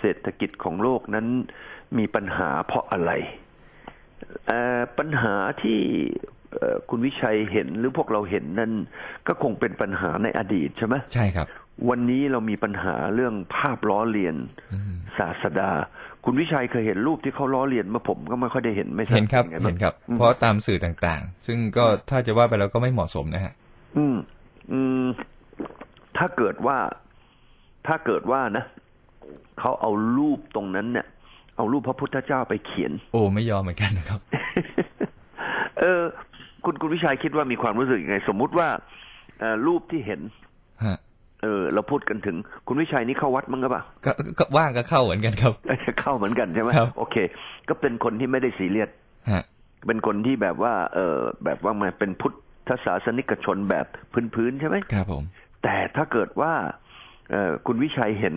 เศรษฐกิจของโลกนั้นมีปัญหาเพราะอะไรเอ่อปัญหาที่เอ่อคุณวิชัยเห็นหรือพวกเราเห็นนั้นก็คงเป็นปัญหาในอดีตใช่ไหมใช่ครับ วันนี้เรามีปัญหาเรื่องภาพล้อเลียนอืมศาสดา คุณวิชัยเคยเห็นรูปที่เขาล้อเลียนมาผมก็ไม่ค่อยได้เห็นไม่ทราบเห็นครับป็ไงางเห็นครับอืมเพราะตามสื่อต่างๆ ซึ่งก็ถ้าจะว่าไปแล้วก็ไม่เหมาะสมนะฮะอืม อืม ถ้าเกิดว่า ถ้าเกิดว่านะ เขาเอารูปตรงนั้นเนี่ย เอารูปพระพุทธเจ้าไปเขียน โอ้ไม่ยอมเหมือนกันนะครับ เออ คุณคุณวิชัยคิดว่ามีความรู้สึกยังไง สมมุติว่าเอ่อรูปที่เห็นฮะเออเราพูดกันถึง คุณวิชัยนี่เข้าวัดมั้งหรือเปล่าก็ก็ว่างก็เข้าเหมือนกันครับเข้าเหมือนกันใช่ไหมครับโอเค ก็เป็นคนที่ไม่ได้ซีเรียสฮะเป็นคนที่แบบว่า เออแบบว่ามันเป็นพุทธศาสนิกชนแบบพื้นๆใช่ไหมครับผม แต่ถ้าเกิดว่าเออ คุณวิชัยเห็น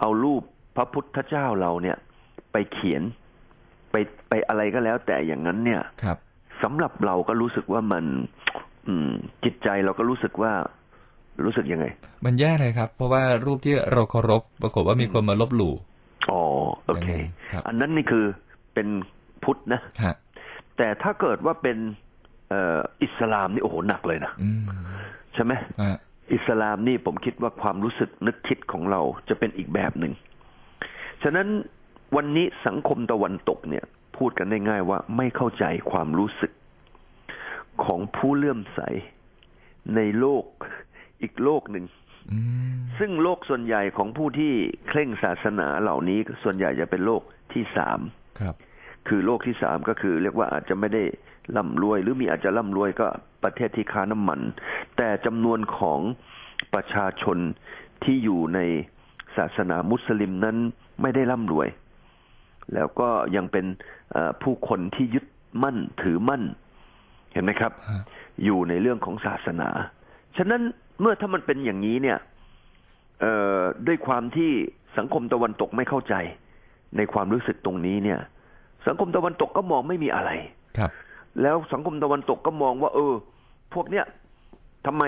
เอารูปพระพุทธเจ้าเราเนี่ย ไปเขียนไปไปอะไรก็แล้ว แต่อย่างนั้นเนี่ยครับสำหรับเราก็รู้สึกว่ามัน อืม จิตใจเราก็รู้สึกว่ารู้สึกยังไง มันแย่เลยครับ เพราะว่ารูปที่เราเคารพปรากฏว่ามีคนมาลบหลู่อ๋อโอเคยังไงครับอันนั้นนี่คือเป็นพุทธนะฮะแต่ถ้าเกิดว่าเป็นเอ่ออิสลามนี่โอ้โหหนักเลยนะอืมใช่ไหมฮะ อิสลามนี่ผมคิดว่าความรู้สึกนึกคิดของเราจะเป็นอีกแบบหนึ่ง ฉะนั้นวันนี้สังคมตะวันตกเนี่ย พูดกันได้ง่ายว่าไม่เข้าใจความรู้สึกของผู้เลื่อมใสในโลกอีกโลกหนึ่งอืมซึ่งโลกส่วนใหญ่ของผู้ที่เคร่งศาสนาเหล่านี้ส่วนใหญ่จะเป็นโลกที่สามครับคือโลกที่สามก็คือ เรียกว่าอาจจะไม่ได้ ร่ำรวย หรือมีอาจจะร่ำรวยก็ประเทศที่ค้าน้ำมัน แต่จำนวนของประชาชนที่อยู่ในศาสนามุสลิมนั้นไม่ได้ร่ำรวย แล้วก็ยังเป็นเอ่อผู้คนที่ยึดมั่นถือมั่น เห็นไหมครับฮะอยู่ในเรื่องของศาสนา ฉะนั้นเมื่อถ้ามันเป็นอย่างนี้เนี่ยเอ่อด้วยความที่สังคมตะวันตกไม่เข้าใจ ในความรู้สึกตรงนี้เนี่ย สังคมตะวันตกก็มองไม่มีอะไรครับ แล้วสังคมตะวันตกก็มองว่า เออ พวกเนี้ยทำไม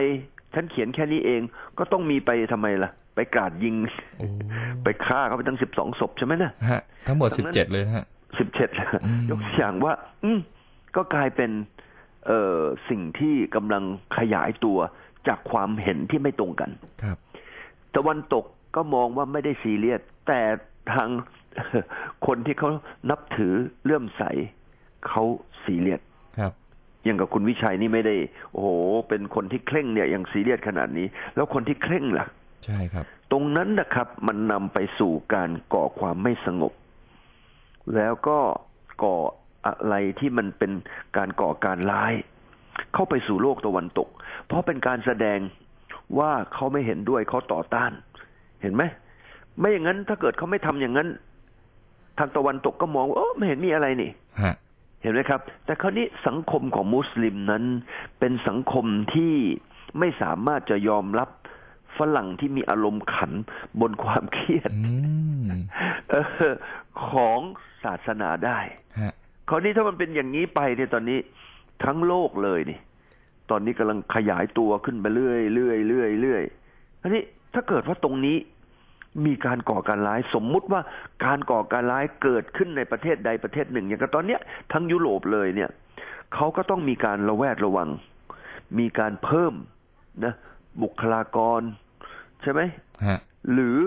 ฉันเขียนแค่นี้เอง ก็ต้องมีไปทำไมล่ะ ไปกราดยิงโอ้ไปฆ่าเขาไปตั้งสิบสองศพใช่ไหมนะฮะทั้งหมดดัสิงบนั้นเจ็ดเลยนะฮะสิบเจ็ดอืมยกตัวอย่างว่า อืมก็กลายเป็น เอ่อสิ่งที่กำลังขยายตัวจากความเห็นที่ไม่ตรงกันครับตะวันตกก็มองว่าไม่ได้ซีเรียสแต่ทางคนที่เขานับถือเลื่อมใสเขาซีเรียส ครับอย่างกับคุณวิชัยนี่ไม่ได้ โอ้โห เป็นคนที่เคร่งเนี่ยยังซีเรียสขนาดนี้ แล้วคนที่เคร่งล่ะ ใช่ครับ ตรงนั้นนะครับมันนำไปสู่การก่อความไม่สงบ แล้วก็ก่ออะไรที่มันเป็นการก่อการร้าย เข้าไปสู่โลกตะวันตก เพราะเป็นการแสดงว่าเขาไม่เห็นด้วยเขาต่อต้าน เห็นไหมไม่อย่างนั้นถ้าเกิดเขาไม่ทำอย่างนั้น ทางตะวันตกก็มองว่าเออไม่เห็นมีอะไรนี่ฮะ เห็นไหมครับ แต่คราวนี้สังคมของมุสลิมนั้น เป็นสังคมที่ไม่สามารถจะยอมรับฝรั่งที่มีอารมณ์ขันบนความเครียดอืมเออของศาสนาได้ฮะคราวนี้ถ้ามันเป็นอย่างนี้ไปเนี่ยตอนนี้ทั้งโลกเลยนี่ ตอนนี้กำลังขยายตัวขึ้นไปเรื่อยเรื่อยเรื่อยเรื่อยอันนี้ถ้าเกิดว่าตรงนี้ มีการก่อการร้าย สมมุติว่าการก่อการร้ายเกิดขึ้นในประเทศใดประเทศหนึ่ง อย่างกับตอนเนี้ยทั้งยุโรปเลยเนี่ยเขาก็ต้องมีการระแวดระวัง มีการเพิ่มนะ บุคลากร ใช่ไหมฮะหรือ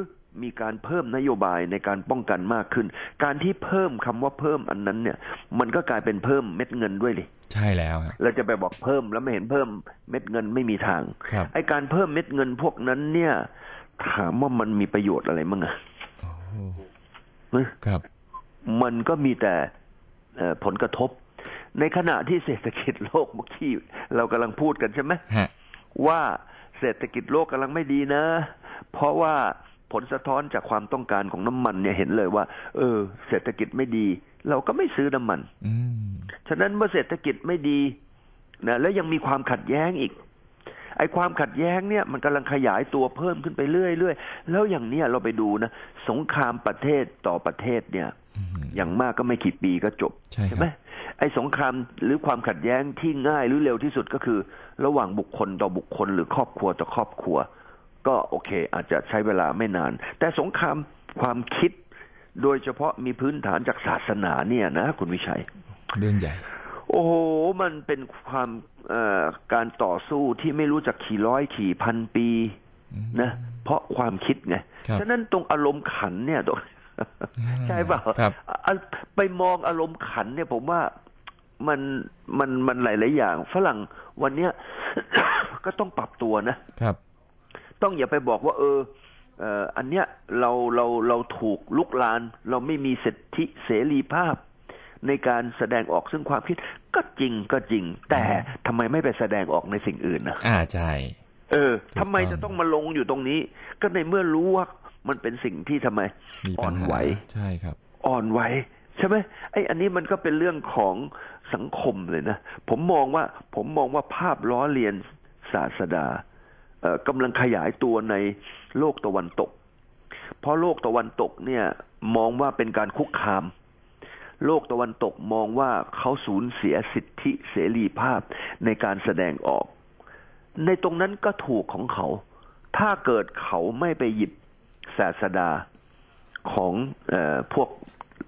มีการเพิ่มนโยบายในการป้องกันมากขึ้น การที่เพิ่มคำว่าเพิ่มอันนั้นเนี่ย มันก็กลายเป็นเพิ่มเม็ดเงินด้วยเลยใช่แล้วฮะเราจะไปบอกเพิ่มแล้วไม่เห็นเพิ่มเม็ดเงินไม่มีทางครับไอการเพิ่มเม็ดเงินพวกนั้นเนี่ย ถามว่ามันมีประโยชน์อะไรมั่งอะโอ้เอ้ยครับ มันก็มีแต่เอ่อผลกระทบ ในขณะที่เศรษฐกิจโลกเมื่อกี้เรากำลังพูดกันใช่ไหมฮะว่าเศรษฐกิจโลกกำลังไม่ดีนะ เพราะว่าผลสะท้อนจากความต้องการของน้ำมันเนี่ยเห็นเลยว่า เออ เศรษฐกิจไม่ดี เราก็ไม่ซื้อน้ำมันอืมฉะนั้นเมื่อเศรษฐกิจไม่ดีนะแล้วยังมีความขัดแย้งอีก ไอ้ความขัดแย้งเนี่ยมันกำลังขยายตัวเพิ่มขึ้นไปเรื่อยๆ แล้วอย่างเนี้ยเราไปดูนะ สงครามประเทศต่อประเทศเนี่ยอืมอย่างมากก็ไม่กี่ปีก็จบ ใช่ครับไหมไอ้สงครามหรือความขัดแย้งที่ง่ายหรือเร็วที่สุดก็คือ ระหว่างบุคคลต่อบุคคล หรือครอบครัวต่อครอบครัว ก็โอเค อาจจะใช้เวลาไม่นาน แต่สงครามความคิด โดยเฉพาะมีพื้นฐานจากศาสนาเนี่ยนะ คุณวิชัย เรื่องใหญ่ โอ้โห มันเป็นความเอ่อ การต่อสู้ที่ไม่รู้จักขี่ร้อยขี่พันปีอืมนะเพราะความคิดไงครับฉะนั้นตรงอารมณ์ขันเนี่ยตรงใช่เปล่าครับอะไปมองอารมณ์ขันเนี่ย ผมว่ามันมันมันหลายๆอย่าง ฝรั่งวันเนี้ยก็ต้องปรับตัวนะครับ ต้องอย่าไปบอกว่า เออเอ่ออันเนี้ยเราเราเราถูกลุกลาน เราไม่มีสิทธิเสรีภาพ ในการแสดงออกซึ่งความคิดก็จริงก็จริง แต่ทำไมไม่ไปแสดงออกในสิ่งอื่นนะอ่าใช่เออถูกทำไมต้องจะต้องมาลงอยู่ตรงนี้ ก็ในเมื่อรู้ว่ามันเป็นสิ่งที่ทำไมมีอ่ปัอญนหาไหวใช่ครับ อ่อนไหวใช่ไหมไอ้อันนี้มันก็เป็นเรื่องของสังคมเลยนะผมมองว่าผมมองว่าภาพล้อเลียนศาสดาเอ่อกำลังขยายตัวในโลกตะวันตก เพราะโลกตะวันตกเนี่ยมองว่าเป็นการคุกคาม โลกตะวันตกมองว่าเขาสูญเสียสิทธิเสรีภาพในการแสดงออก ในตรงนั้นก็ถูกของเขา ถ้าเกิดเขาไม่ไปหยิบศาสดาของเออพวก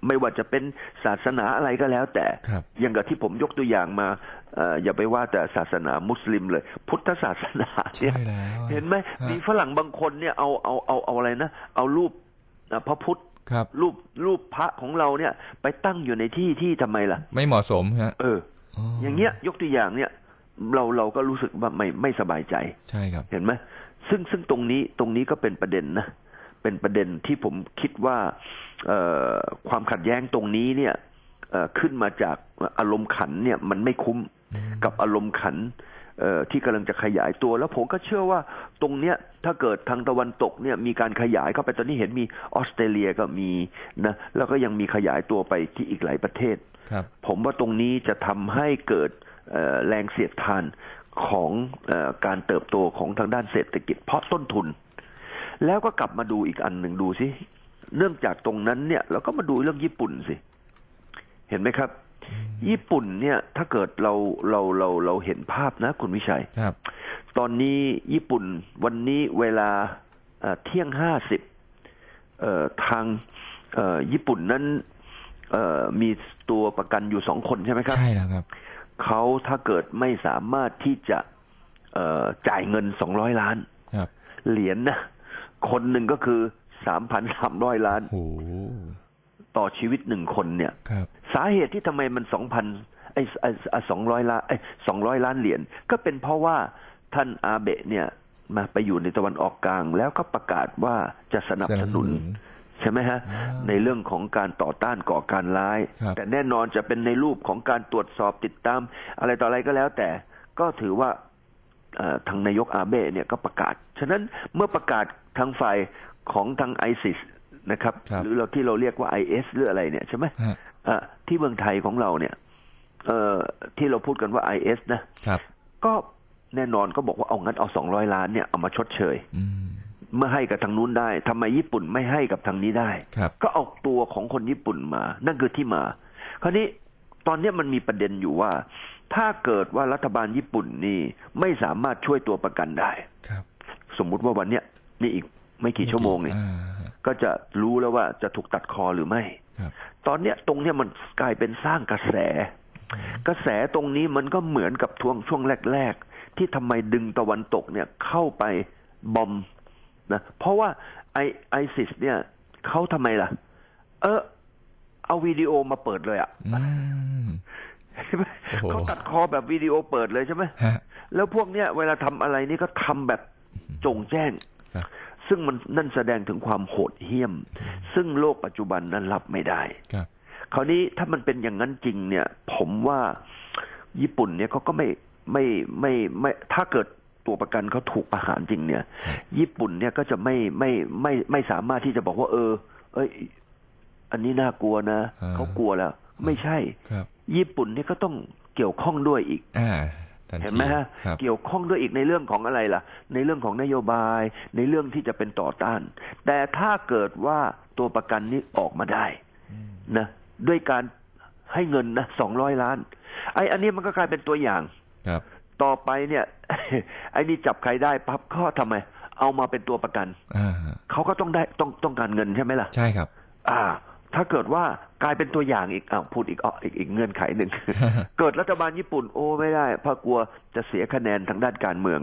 ไม่ว่าจะเป็นศาสนาอะไรก็แล้ว แต่ครับอย่างกับที่ผมยกตัวอย่างมาเอ่ออย่าไปว่าแต่ศาสนามุสลิมเลย พุทธศาสนาเนี่ยใช่แล้วเห็นไหมฮะมีฝรั่งบางคนเนี่ยเอาเอาเอาเอาอะไรนะ เอารูปอะพระพุทธ ครับ รูปรูปพระของเราเนี่ย ไปตั้งอยู่ในที่ที่ทำไมล่ะ ไม่เหมาะสมฮะ เออ อย่างเงี้ย ยกตัวอย่างเนี่ย เราเราก็รู้สึกว่าไม่ไม่สบายใจ ใช่ครับ เห็นไหมซึ่งซึ่งตรงนี้ตรงนี้ก็เป็นประเด็นนะเป็นประเด็นที่ผมคิดว่าเอ่อความขัดแย้งตรงนี้เนี่ยเอ่อขึ้นมาจากอารมณ์ขันเนี่ย มันไม่คุ้มอืมกับอารมณ์ขันเอ่อ ที่กำลังจะขยายตัว แล้วผมก็เชื่อว่าตรงเนี้ยถ้าเกิดทางตะวันตกเนี่ยมีการขยายเข้าไปตอนนี้เห็นมีออสเตรเลียก็มีนะแล้วก็ยังมีขยายตัวไปที่อีกหลายประเทศครับผมว่าตรงนี้จะทำให้เกิดเอ่อแรงเสียดทานของเออการเติบโตของทางด้านเศรษฐกิจเพราะต้นทุน แล้วก็กลับมาดูอีกอันหนึ่งดูสิเนื่องจากตรงนั้นเนี่ยเราก็มาดูเรื่องญี่ปุ่นสิ เห็นไหมครับ ญี่ปุ่นเนี่ยถ้าเกิดเราเราเราเราเห็นภาพนะ คุณวิชัยครับ ตอนนี้ญี่ปุ่นวันนี้เวลาเอ่อเที่ยงห้าสิบทางเอ่อญี่ปุ่นนั้นเอ่อมีตัวประกันอยู่สองคนใช่ไหมครับ ใช่แล้วครับ เขาถ้าเกิดไม่สามารถที่จะเอ่อจ่ายเงินสองร้อยล้านครับเหรียญนะคนหนึ่งก็คือสามพันสามร้อยล้านโอ้โหต่อชีวิตหนึ่งคนเนี่ยครับ สาเหตุที่ทำไมมันสองพันไอ้ไอ้สองร้อยล้านไอ้สองร้อยล้านเหรียญก็เป็นเพราะว่าท่านอาเบะเนี่ยมาไปอยู่ในตะวันออกกลาง แล้วก็ประกาศว่าจะสนับสนุนใช่ไหมฮะอ่าในเรื่องของการต่อต้านก่อการร้ายครับแต่แน่นอนจะเป็นในรูปของการตรวจสอบติดตาม อะไรต่ออะไรก็แล้วแต่ก็ถือว่าเอ่อทางนายกอาเบะเนี่ยก็ประกาศ ฉะนั้นเมื่อประกาศทางฝ่ายของทางไอซิสนะครับครับหรือเราที่เราเรียกว่าไอเอสหรืออะไรเนี่ยใช่ไหมฮะ อะที่เมืองไทยของเราเนี่ย เอ่อที่เราพูดกันว่าไอเอสนะครับ ก็แน่นอนก็บอกว่าเอางั้นเอาสองร้อยล้านเนี่ยเอามาชดเชยอืม เมื่อให้กับทางนู้นได้ทำไมญี่ปุ่นไม่ให้กับทางนี้ได้ ครับ ก็เอาตัวของคนญี่ปุ่นมา นั่นคือที่มา คราวนี้ตอนเนี้ยมันมีประเด็นอยู่ว่า ถ้าเกิดว่ารัฐบาลญี่ปุ่นนี่ไม่สามารถช่วยตัวประกันได้ ครับสมมุติว่าวันเนี้ยนี่อีกไม่กี่ชั่วโมงเนี่ยอ่าฮะ ก็จะรู้แล้วว่าจะถูกตัดคอหรือไม่ครับตอนเนี้ยตรงเนี้ยมันกลายเป็นสร้างกระแส กระแสตรงนี้มันก็เหมือนกับช่วงช่วงแรก ๆ ที่ทำไมดึงตะวันตกเนี่ยเข้าไปบอมนะเพราะว่าไอไอซิสเนี่ยเขาทำไมล่ะ เออเอาวิดีโอมาเปิดเลยอะอืมใช่ไหมโอ้โหเขาตัดคอแบบวิดีโอเปิดเลยใช่ไหมฮะแล้วพวกเนี้ยเวลาทำอะไรนี่ก็ทำแบบจงแจ้งครับ ซึ่งมันนั่นแสดงถึงความโหดเหี้ยม ซึ่งโลกปัจจุบันนั้นรับไม่ได้ครับคราวนี้ถ้ามันเป็นอย่างนั้นจริงเนี่ย ผมว่าญี่ปุ่นเนี่ยเขาก็ไม่ไม่ไม่ไม่ถ้าเกิดตัวประกันเขาถูกประหารจริงเนี่ยครับญี่ปุ่นเนี่ยก็จะไม่ไม่ไม่ไม่สามารถที่จะบอกว่า เออ เอ้ย อันนี้น่ากลัวนะอ่าเขากลัวแล้ว ไม่ใช่ครับญี่ปุ่นเนี่ยก็ต้องเกี่ยวข้องด้วยอีกอ่าทันที เห็นไหมฮะครับเกี่ยวข้องด้วยอีกในเรื่องของอะไรล่ะ ในเรื่องของนโยบาย ในเรื่องที่จะเป็นต่อต้าน แต่ถ้าเกิดว่าตัวประกันนี้ออกมาได้อืมนะด้วยการให้เงินนะสองร้อยล้าน ไอ้อันนี้มันก็กลายเป็นตัวอย่างครับ ต่อไปเนี่ย ไอ้นี่จับใครได้ปั๊บก็ทำไม เอามาเป็นตัวประกันอ่าฮะเขาก็ต้องได้ต้องต้องการเงินใช่ไหมล่ะ ใช่ครับ อ่า ถ้าเกิดว่ากลายเป็นตัวอย่างอีกอ้าวพูดอีกอ้ออีกอีกเงื่อนไขหนึ่ง เกิดรัฐบาลญี่ปุ่นโอ้ไม่ได้เพราะกลัวจะเสียคะแนนทางด้านการเมือง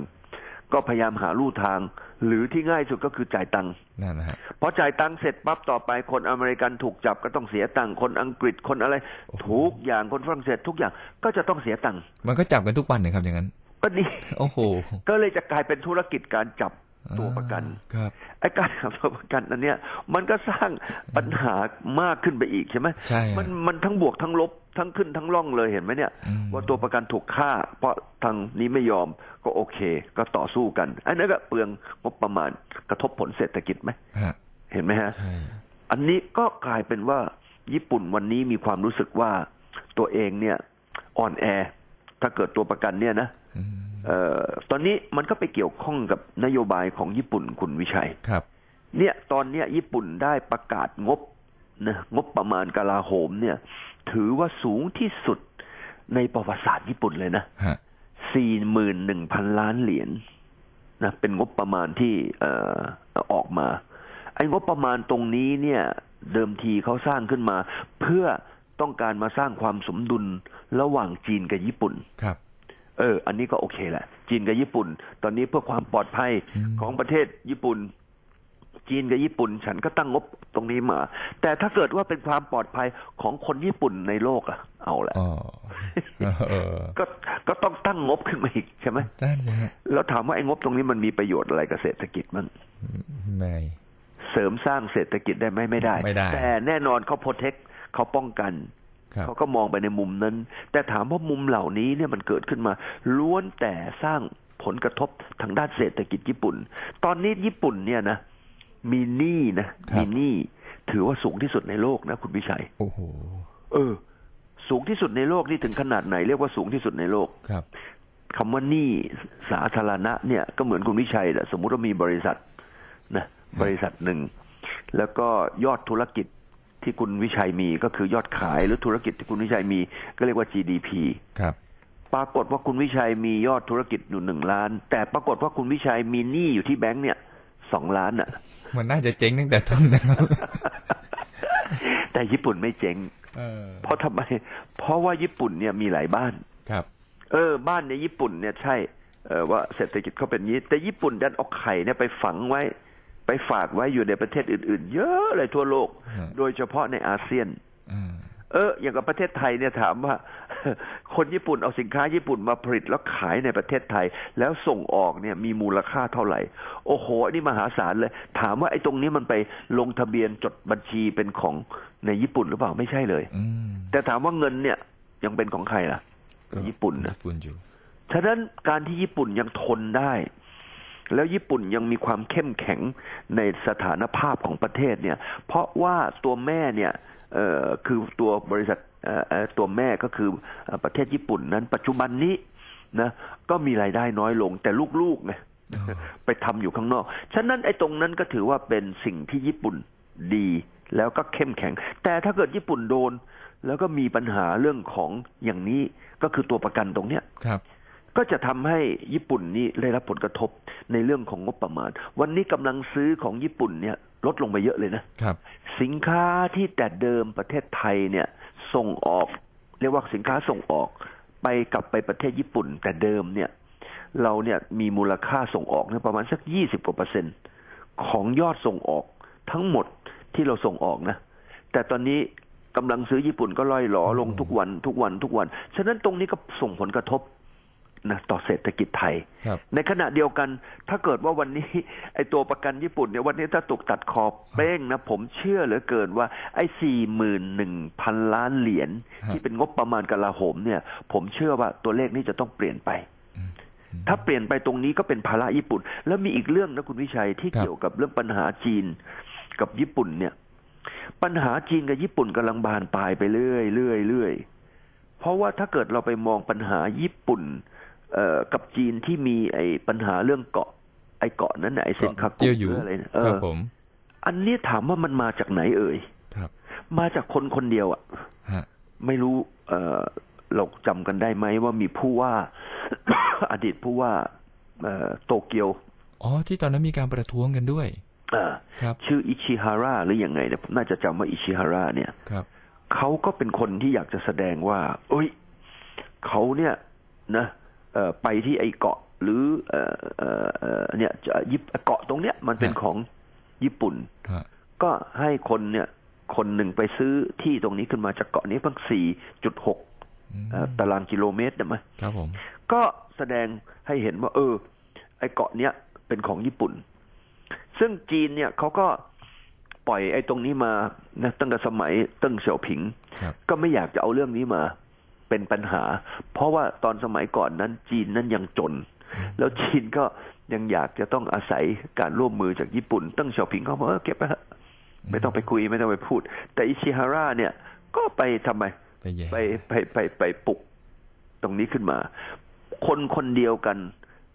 ก็พยายามหาลู่ทาง หรือที่ง่ายสุดก็คือจ่ายตังค์นั่นนะฮะพอจ่ายตังค์เสร็จปั๊บต่อไปคนอเมริกันถูกจับก็ต้องเสียตังค์คนอังกฤษคนอะไรโอ้โหทุกอย่างคนฝรั่งเศสทุกอย่างก็จะต้องเสียตังค์มันก็จับกันทุกวันนะครับอย่างนั้นก็นี่โอ้โหก็เลยจะกลายเป็นธุรกิจการจับ ตัวประกันครับไอ้การจับตัวประกันอันเนี้ยมันก็สร้างปัญหามากขึ้นไปอีกใช่ไหมใช่ฮะมันมันทั้งบวกทั้งลบทั้งขึ้นทั้งล่องเลยเห็นไหมเนี่ยอืมว่าตัวประกันถูกฆ่า เพราะทางนี้ไม่ยอมก็โอเค ก็ต่อสู้กันอันนั้นก็เปลืองงบประมาณกระทบผลเศรษฐกิจไหมฮะเห็นไหมฮะใช่อันนี้ก็กลายเป็นว่าญี่ปุ่นวันนี้มีความรู้สึกว่าตัวเองเนี่ยอ่อนแอ ถ้าเกิดตัวประกันเนี่ยนะอืมเอ่อ ตอนนี้มันก็ไปเกี่ยวข้องกับนโยบายของญี่ปุ่นคุณวิชัยครับ เนี่ยตอนเนี้ยญี่ปุ่นได้ประกาศงบนะงบประมาณกลาโหมเนี่ย ถือว่าสูงที่สุดในประวัติศาสตร์ญี่ปุ่นเลยนะฮะสี่หมื่นหนึ่งพันล้านเหรียญนะเป็นงบประมาณที่เอ่อออกมา ไอ้งบประมาณตรงนี้เนี่ย เดิมทีเขาสร้างขึ้นมา เพื่อต้องการมาสร้างความสมดุลระหว่างจีนกับญี่ปุ่น ครับ เออ อันนี้ก็โอเคแหละ จีนกับญี่ปุ่น ตอนนี้เพื่อความปลอดภัยอืมของประเทศญี่ปุ่น จีนกับญี่ปุ่น ฉันก็ตั้งงบตรงนี้มา แต่ถ้าเกิดว่าเป็นความปลอดภัยของคนญี่ปุ่นในโลกอะเอาละอ๋อเออก็ก็ต้องตั้งงบขึ้นมาอีกใช่ไหมนั่นสิฮะแล้วถามว่าไอ้งบตรงนี้มันมีประโยชน์อะไรกับเศรษฐกิจมั้งไม่เสริมสร้างเศรษฐกิจได้ไหมไม่ได้ไม่ได้แต่แน่นอนเขาโปรเทคเขาป้องกันครับ เขาก็มองไปในมุมนั้น แต่ถามว่ามุมเหล่านี้เนี่ยมันเกิดขึ้นมา ล้วนแต่สร้างผลกระทบทางด้านเศรษฐกิจญี่ปุ่น ตอนนี้ญี่ปุ่นเนี่ยนะมีหนี้นะมีหนี้ถือว่าสูงที่สุดในโลกนะ คุณวิชัย โอ้โห เออ สูงที่สุดในโลกนี่ถึงขนาดไหนเรียกว่าสูงที่สุดในโลกครับคำว่าหนี้สาธารณะเนี่ยก็เหมือนคุณวิชัยแหละสมมุติว่ามีบริษัทนะบริษัทหนึ่ง แล้วก็ยอดธุรกิจ ที่คุณวิชัยมีก็คือยอดขายหรือธุรกิจที่คุณวิชัยมีก็เรียกว่า GDP ครับ ปรากฏว่าคุณวิชัยมียอดธุรกิจอยู่หนึ่งล้าน แต่ปรากฏว่าคุณวิชัยมีหนี้อยู่ที่แบงก์เนี่ยสองล้านอะ มันน่าจะเจ๊งตั้งแต่ต้นนะครับแต่ญี่ปุ่นไม่เจ๊งเออเพราะทำไม เพราะว่าญี่ปุ่นเนี่ยมีหลายบ้านครับ เออ บ้านในญี่ปุ่นเนี่ยใช่เออว่าเศรษฐกิจเขาเป็นอย่างนี้ แต่ญี่ปุ่นดันเอาไข่เนี่ยไปฝังไว้ ไปฝากไว้อยู่ในประเทศอื่น ๆ เยอะเลยทั่วโลกฮะโดยเฉพาะในอาเซียนอืมเออ อย่างกับประเทศไทยเนี่ยถามว่า คนญี่ปุ่นเอาสินค้าญี่ปุ่นมาผลิตแล้วขายในประเทศไทย แล้วส่งออกเนี่ยมีมูลค่าเท่าไหร่ โอ้โหอันนี้มหาศาลเลย ถามว่าไอ้ตรงนี้มันไปลงทะเบียนจดบัญชีเป็นของในญี่ปุ่นหรือเปล่าไม่ใช่เลยอืมแต่ถามว่าเงินเนี่ย ยังเป็นของใครล่ะก็ญี่ปุ่นนะญี่ปุ่นอยู่ฉะนั้นการที่ญี่ปุ่นยังทนได้ แล้วญี่ปุ่นยังมีความเข้มแข็งในสถานภาพของประเทศเนี่ย เพราะว่าตัวแม่เนี่ยเอ่อคือตัวบริษัทเอ่อเอ่อตัวแม่ก็คือเอ่อประเทศญี่ปุ่นนั้น ปัจจุบันนี้นะก็มีรายได้น้อยลงแต่ลูกๆไงอ๋อไปทำอยู่ข้างนอก ฉะนั้นไอ้ตรงนั้นก็ถือว่าเป็นสิ่งที่ญี่ปุ่นดีแล้วก็เข้มแข็ง แต่ถ้าเกิดญี่ปุ่นโดน แล้วก็มีปัญหาเรื่องของอย่างนี้ก็คือตัวประกันตรงเนี้ยครับ ก็จะทำให้ญี่ปุ่นนี่ได้รับผลกระทบในเรื่องของงบประมาณ วันนี้กำลังซื้อของญี่ปุ่นเนี่ยลดลงไปเยอะเลยนะครับ สินค้าที่แต่เดิมประเทศไทยเนี่ยส่งออก เรียกว่าสินค้าส่งออกไปกลับไปประเทศญี่ปุ่น แต่เดิมเนี่ย เราเนี่ยมีมูลค่าส่งออกเนี่ยประมาณสักยี่สิบกว่าเปอร์เซ็นต์ของยอดส่งออกทั้งหมดที่เราส่งออกนะ แต่ตอนนี้กำลังซื้อญี่ปุ่นก็ล่อยหลอลงทุกวันทุกวันทุกวัน ฉะนั้นตรงนี้ก็ส่งผลกระทบ นะต่อเศรษฐกิจไทยครับในขณะเดียวกันถ้าเกิดว่าวันนี้ ไอ้ตัวประกันญี่ปุ่นเนี่ยวันนี้ถ้าถูกตัดคอเป้งนะผมเชื่อเหลือเกินว่าไอ้สี่หมื่นหนึ่งพันล้านเหรียญฮะที่เป็นงบประมาณกลาโหมเนี่ย ผมเชื่อว่าตัวเลขนี้จะต้องเปลี่ยนไปอืมถ้าเปลี่ยนไปตรงนี้ก็เป็นภาระญี่ปุ่น แล้วมีอีกเรื่องนะคุณวิชัยที่ครับเกี่ยวกับเรื่องปัญหาจีนกับญี่ปุ่นเนี่ย ปัญหาจีนกับญี่ปุ่นกำลังบานปลายไปเรื่อยเรื่อยเรื่อยเพราะว่าถ้าเกิดเราไปมองปัญหาญี่ปุ่นเอ่อ กับจีนที่มีไอ้ปัญหาเรื่องเกาะ ไอ้เกาะนั้นน่ะไอ้เซนคากุเจียวอยู่หรืออะไรเนี่ยเอครับอผมอันนี้ถามว่ามันมาจากไหนเอ่ยครับ มาจากคนคนเดียวอะฮะไม่รู้ เออเราจำกันได้ไหมว่ามีผู้ว่า อดีตผู้ว่าเอ่อโตเกียว อ๋อ ที่ตอนนั้นมีการประท้วงกันด้วยอ่าครับ ชื่ออิชิฮาระหรือยังไงเนี่ยผมน่าจะจำว่าอิชิฮาระเนี่ยครับเขาก็เป็นคนที่อยากจะแสดงว่าเอ้ยเขาเนี่ยนะเอ่อ ไปที่ไอเกาะหรือเอ่อเอ่อเอ่อเนี่ยจะยิปเกาะตรงเนี้ยมันเป็นฮะของญี่ปุ่นฮะก็ให้คนเนี่ยคนหนึ่งไปซื้อที่ตรงนี้ขึ้นมาจากเกาะนี้เพิ่งสี่จุดหกอืมตารางกิโลเมตรนะมั้ยครับผม ก็แสดงให้เห็นว่า เออ ไอเกาะเนี้ยเป็นของญี่ปุ่น ซึ่งจีนเนี่ยเขาก็ปล่อยไอ้ตรงนี้มานะตั้งแต่สมัยเติ้งเสี่ยวผิงครับก็ไม่อยากจะเอาเรื่องนี้มา เป็นปัญหา เพราะว่าตอนสมัยก่อนนั้นจีนนั้นยังจน แล้วจีนก็ยังอยากจะต้องอาศัยการร่วมมือจากญี่ปุ่น ตั้งเสี่ยวผิงเขาบอกเออเก็บไปเถอะไม่ต้องไปคุยไม่ต้องไปพูด แต่อิชิฮาระเนี่ยก็ไปทำไมไปแย่ไปไปไปไปปลุกตรงนี้ขึ้นมา คนคนเดียวกัน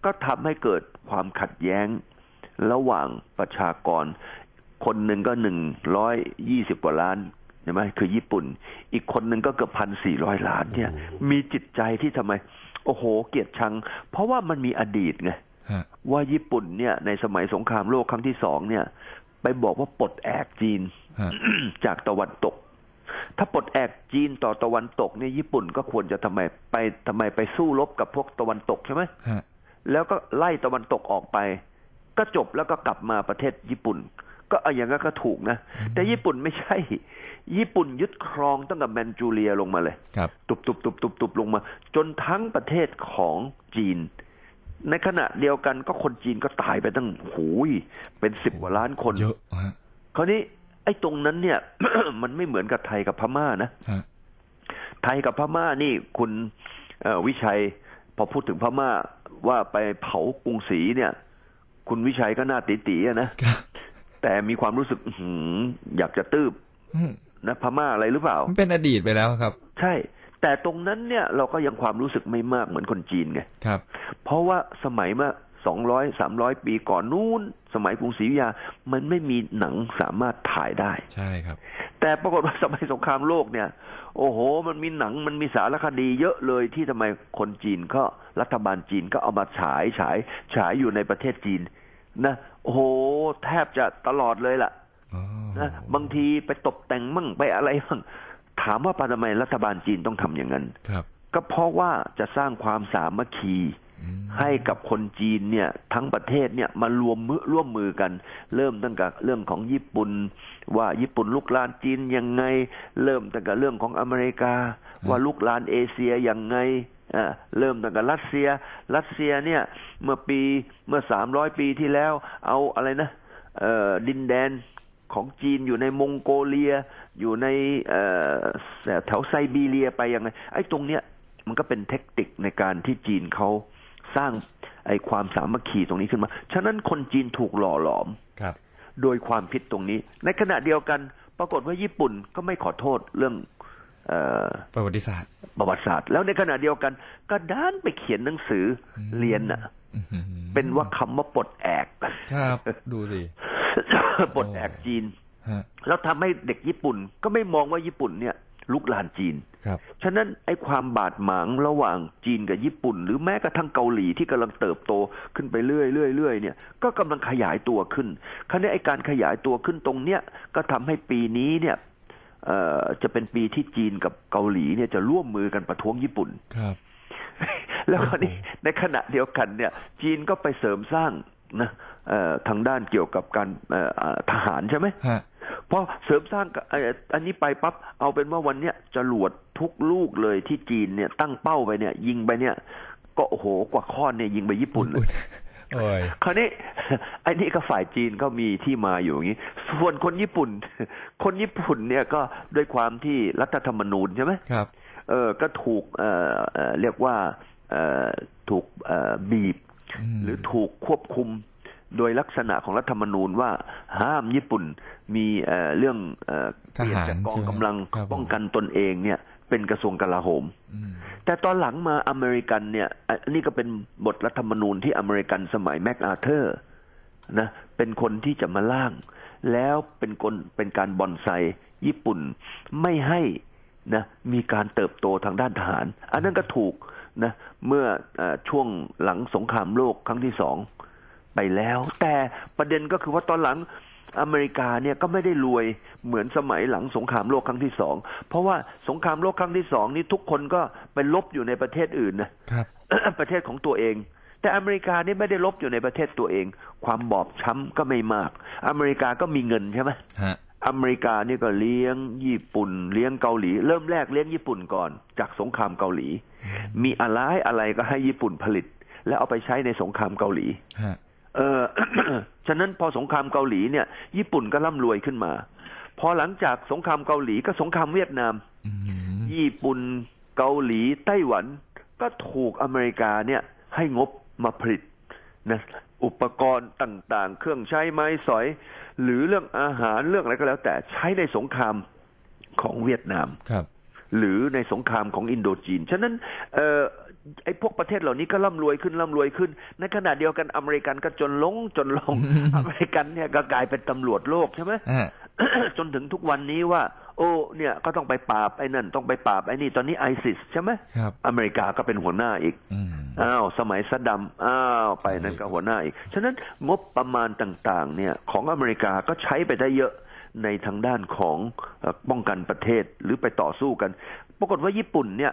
ก็ทำให้เกิดความขัดแย้ง ระหว่างประชากร คนหนึ่งก็หนึ่งร้อยยี่สิบกว่าล้าน ใช่ไหมคือญี่ปุ่น อีกคนหนึ่งก็เกือบพันสี่ร้อยล้านเนี่ย มีจิตใจที่ทำไม โอ้โห เกลียดชัง เพราะว่ามันมีอดีตไงฮะว่าญี่ปุ่นเนี่ย ในสมัยสงครามโลกครั้งที่สองเนี่ย ไปบอกว่าปลดแอกจีนฮะจากตะวันตก ถ้าปลดแอกจีนต่อตะวันตกเนี่ยญี่ปุ่นก็ควรจะทำไมไปทำไมไปสู้รบกับพวกตะวันตกใช่ไหมฮะแล้วก็ไล่ตะวันตกออกไป ก็จบแล้วก็กลับมาประเทศญี่ปุ่น ก็เอาอย่างนั้นก็ถูกนะ แต่ญี่ปุ่นไม่ใช่ ญี่ปุ่นยึดครองตั้งแต่แมนจูเรียลงมาเลยครับตุบตุบตุบตุบตุบลงมา จนทั้งประเทศของจีน ในขณะเดียวกันก็คนจีนก็ตายไปตั้งโหูยเป็นสิบกว่าล้านคนเยอะฮะคราวนี้ไอ้ตรงนั้นเนี่ย มันไม่เหมือนกับไทยกับพม่านะฮะไทยกับพม่านี่คุณเอ่อวิชัยพอพูดถึงพม่าว่าไปเผากรุงศรีเนี่ย คุณวิชัยก็น่าตีตีๆอะนะครับแต่มีความรู้สึกอื้อหืออยากจะตืบอืม นะพม่าอะไรหรือเปล่า มันเป็นอดีตไปแล้วครับ ใช่ แต่ตรงนั้นเนี่ยเราก็ยังความรู้สึกไม่มากเหมือนคนจีนไงครับ เพราะว่าสมัยเมื่อสองร้อยสามร้อยปีก่อนนู้น สมัยกรุงศรีอยุธยา มันไม่มีหนังสามารถถ่ายได้ ใช่ครับ แต่ปรากฏว่าสมัยสงครามโลกเนี่ย โอ้โห มันมีหนังมันมีสารคดีเยอะเลยที่ทำไมคนจีนก็รัฐบาลจีนก็เอามาฉายฉายฉายอยู่ในประเทศจีนนะโอ้โห แทบจะตลอดเลยล่ะอ๋อ นะบางทีไปตกแต่งมั่งไปอะไรมั่งถามว่าทำไมรัฐบาลจีนต้องทำอย่างนั้นครับก็เพราะว่าจะสร้างความสามัคคีอืมให้กับคนจีนเนี่ยทั้งประเทศเนี่ยมารวมมือร่วมมือกัน เริ่มตั้งแต่เรื่องของญี่ปุ่น ว่าญี่ปุ่นลุกลานจีนยังไง เริ่มตั้งแต่เรื่องของอเมริกา ว่าลุกลานเอเชียยังไงอ่าเริ่มตั้งแต่รัสเซีย รัสเซียเนี่ยเมื่อปีเมื่อสามร้อยปีที่แล้ว เอาอะไรนะเอ่อดินแดน ของจีนอยู่ในมองโกเลีย อยู่ในเอ่อแถวไซบีเรียไปยังไงไอ้ตรงเนี้ยมันก็เป็นเทคนิคในการที่จีนเขาสร้างไอ้ความสามัคคีตรงนี้ขึ้นมา ฉะนั้นคนจีนถูกหล่อหลอมครับ โดยความผิดตรงนี้ ในขณะเดียวกัน ปรากฏว่าญี่ปุ่นก็ไม่ขอโทษเรื่องเออประวัติศาสตร์ ประวัติศาสตร์ แล้วในขณะเดียวกัน ก็ด้านไปเขียนหนังสือเรียนน่ะอื้อหือเป็นว่าคำว่าปลดแอก ครับ ดูสิ ปลดแอกจีนฮะแล้วทำให้เด็กญี่ปุ่น ก็ไม่มองว่าญี่ปุ่นเนี่ยลุกลานจีนครับฉะนั้นไอ้ความบาดหมางระหว่างจีนกับญี่ปุ่น หรือแม้กระทั่งเกาหลีที่กำลังเติบโตขึ้นไปเรื่อยเรื่อยเรื่อยเนี่ยก็กำลังขยายตัวขึ้นคราวนี้ไอ้การขยายตัวขึ้นตรงเนี้ยก็ทำให้ปีนี้เนี่ยเอ่อจะเป็นปีที่จีนกับเกาหลีเนี่ยจะร่วมมือกันประท้วงญี่ปุ่นครับ แล้วคราวนี้ในขณะเดียวกันเนี่ย จีนก็ไปเสริมสร้างนะเอ่อ ทางด้านเกี่ยวกับการเอ่อเอ่อทหารใช่ไหมฮะพอเสริมสร้างกับเอ่ออันนี้ไปปั๊บเอาเป็นว่าวันเนี้ยจรวดทุกลูกเลยที่จีนเนี่ยตั้งเป้าไปเนี่ย ยิงไปเนี่ย ก็โอ้โหกว่าค้อนเนี่ยยิงไปญี่ปุ่นเลยโอ้ยคราวนี้ไอ้นี่ก็ฝ่ายจีนก็มีที่มาอยู่อย่างนี้ ส่วนคนญี่ปุ่น คนญี่ปุ่นเนี่ยก็ด้วยความที่รัฐธรรมนูญใช่ไหมครับ เออก็ถูกเอ่อเอ่อเรียกว่าเอ่อถูกเอ่อบีบมหรือถูกควบคุม โดยลักษณะของรัฐธรรมนูญว่าห้ามญี่ปุ่นมีเอ่อเรื่องเอ่อทหารเปลี่ยนจากกองใช่ไหมกำลังครับผมป้องกันตนเองเนี่ยเป็นกระทรวงกลาโหมอืมแต่ตอนหลังมาอเมริกันเนี่ยอันนี้ก็เป็นบทรัฐธรรมนูญที่อเมริกันสมัยแมคอาเธอร์นะเป็นคนที่จะมาล่าง แล้วเป็นคนเป็นการบอนไซญี่ปุ่นไม่ให้นะมีการเติบโตทางด้านทหาร อันนั้นก็ถูกนะเมื่อเออช่วงหลังสงครามโลกครั้งที่สอง ไปแล้ว แต่ประเด็นก็คือว่าตอนหลังอเมริกาเนี่ยก็ไม่ได้รวยเหมือนสมัยหลังสงครามโลกครั้งที่สองเพราะว่าสงครามโลกครั้งที่สองนี่ทุกคนก็ไปลบอยู่ในประเทศอื่นนะครับประเทศของตัวเอง แต่อเมริกานี่ไม่ได้ลบอยู่ในประเทศตัวเอง ความบอบช้ำก็ไม่มาก อเมริกาก็มีเงินใช่ไหมฮะอเมริกานี่ก็เลี้ยงญี่ปุ่น เลี้ยงเกาหลี เริ่มแรกเลี้ยงญี่ปุ่นก่อน จากสงครามเกาหลี มีอะไรอะไรก็ให้ญี่ปุ่นผลิต แล้วเอาไปใช้ในสงครามเกาหลีฮะ เออฉะนั้นพอสงครามเกาหลีเนี่ย ญี่ปุ่นก็ร่ำรวยขึ้นมา พอหลังจากสงครามเกาหลีก็สงครามเวียดนามอืมญี่ปุ่นเกาหลีไต้หวันก็ถูกอเมริกาเนี่ย ให้งบมาผลิตนะอุปกรณ์ต่างๆ เครื่องใช้ไม้สอย หรือเรื่องอาหารเรื่องอะไรก็แล้ว แต่ใช้ในสงครามของเวียดนามครับ หรือในสงครามของอินโดจีน ฉะนั้นเอ่อ ไอ้พวกประเทศเหล่านี้ก็ร่ำรวยขึ้นร่ำรวยขึ้น ในขณะเดียวกันอเมริกันก็จนลงจนลง อเมริกันเนี่ยก็กลายเป็นตำรวจโลกใช่ไหมฮะจนถึงทุกวันนี้ว่า โอ้เนี่ยก็ต้องไปปราบไอ้นั่นต้องไปปราบไอ้นี่ตอนนี้ไอซิสใช่ไหมครับอเมริกาก็เป็นหัวหน้าอีกอืมอ้าวสมัยซัดดัมอ้าวไปนั่นก็หัวหน้าอีก ฉะนั้นงบประมาณต่างๆ เนี่ยของอเมริกาก็ใช้ไปได้เยอะในทางด้านของเอ่อป้องกันประเทศหรือไปต่อสู้กัน ปรากฏว่าญี่ปุ่นเนี่ย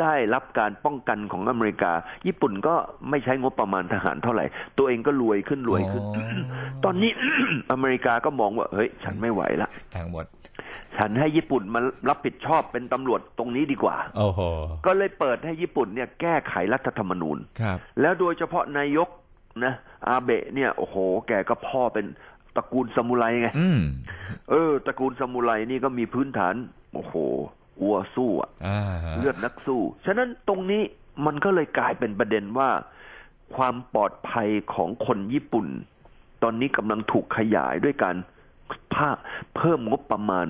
ได้รับการป้องกันของอเมริกา ญี่ปุ่นก็ไม่ใช้งบประมาณทหารเท่าไหร่ ตัวเองก็รวยขึ้นรวยขึ้นอ๋อตอนนี้อเมริกาก็มองว่า เฮ้ย ฉันไม่ไหวละทางหมด ฉันให้ญี่ปุ่นมารับผิดชอบเป็นตำรวจตรงนี้ดีกว่า โอ้โห ก็เลยเปิดให้ญี่ปุ่นเนี่ยแก้ไขรัฐธรรมนูญครับ แล้วโดยเฉพาะนายกนะอาเบะเนี่ยโอ้โห แกก็พ่อเป็นตระกูลซามูไรไงอืมเออตระกูลซามูไรนี่ก็มีพื้นฐาน โอ้โห วัวสู้อะอ่าฮะเลือดนักสู้ ฉะนั้นตรงนี้มันก็เลยกลายเป็นประเด็นว่า ความปลอดภัยของคนญี่ปุ่น ตอนนี้กำลังถูกขยายด้วยการภาเพิ่มงบประมาณ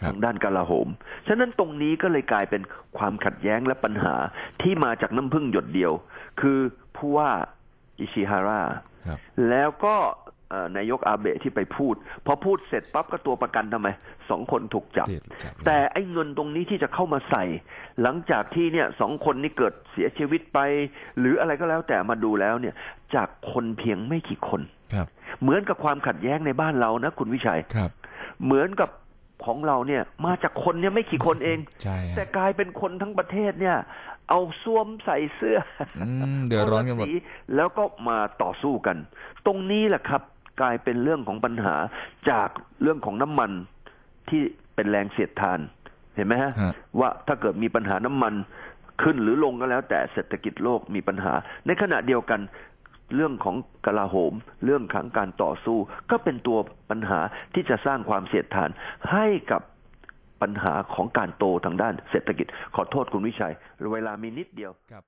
ครับทางด้านกลาโหม ฉะนั้นตรงนี้ก็เลยกลายเป็นความขัดแย้งและปัญหาที่มาจากน้ำพึ่งหยดเดียว คือผู้ว่าอิชิฮาระครับแล้วก็เอ่อ นายกอาเบะที่ไปพูด พอพูดเสร็จปั๊บก็ตัวประกันทำไมสองคนถูกจับที่จับ แต่ไอ้เงินตรงนี้ที่จะเข้ามาใส่ หลังจากที่เนี่ยสองคนนี้เกิดเสียชีวิตไป หรืออะไรก็แล้วแต่มาดูแล้วเนี่ย จากคนเพียงไม่กี่คนครับ เหมือนกับความขัดแย้งในบ้านเรานะ คุณวิชัยครับ เหมือนกับของเราเนี่ยมาจากคนเนี่ยไม่กี่คนเองใช่ฮะแต่กลายเป็นคนทั้งประเทศเนี่ย เอาสวมใส่เสื้ออืมเดือดร้อนกันหมดเอาภาษีแล้วก็มาต่อสู้กัน ตรงนี้แหละครับ กลายเป็นเรื่องของปัญหาจากเรื่องของน้ำมันที่เป็นแรงเสียดทาน เห็นไหมฮะฮะว่าถ้าเกิดมีปัญหาน้ำมันขึ้นหรือลงก็แล้ว แต่เศรษฐกิจโลกมีปัญหา ในขณะเดียวกันเรื่องของกลาโหม เรื่องของการต่อสู้ ก็เป็นตัวปัญหาที่จะสร้างความเสียดทานให้กับปัญหาของการโตทางด้านเศรษฐกิจ ขอโทษคุณวิชัย เวลามีนิดเดียวครับ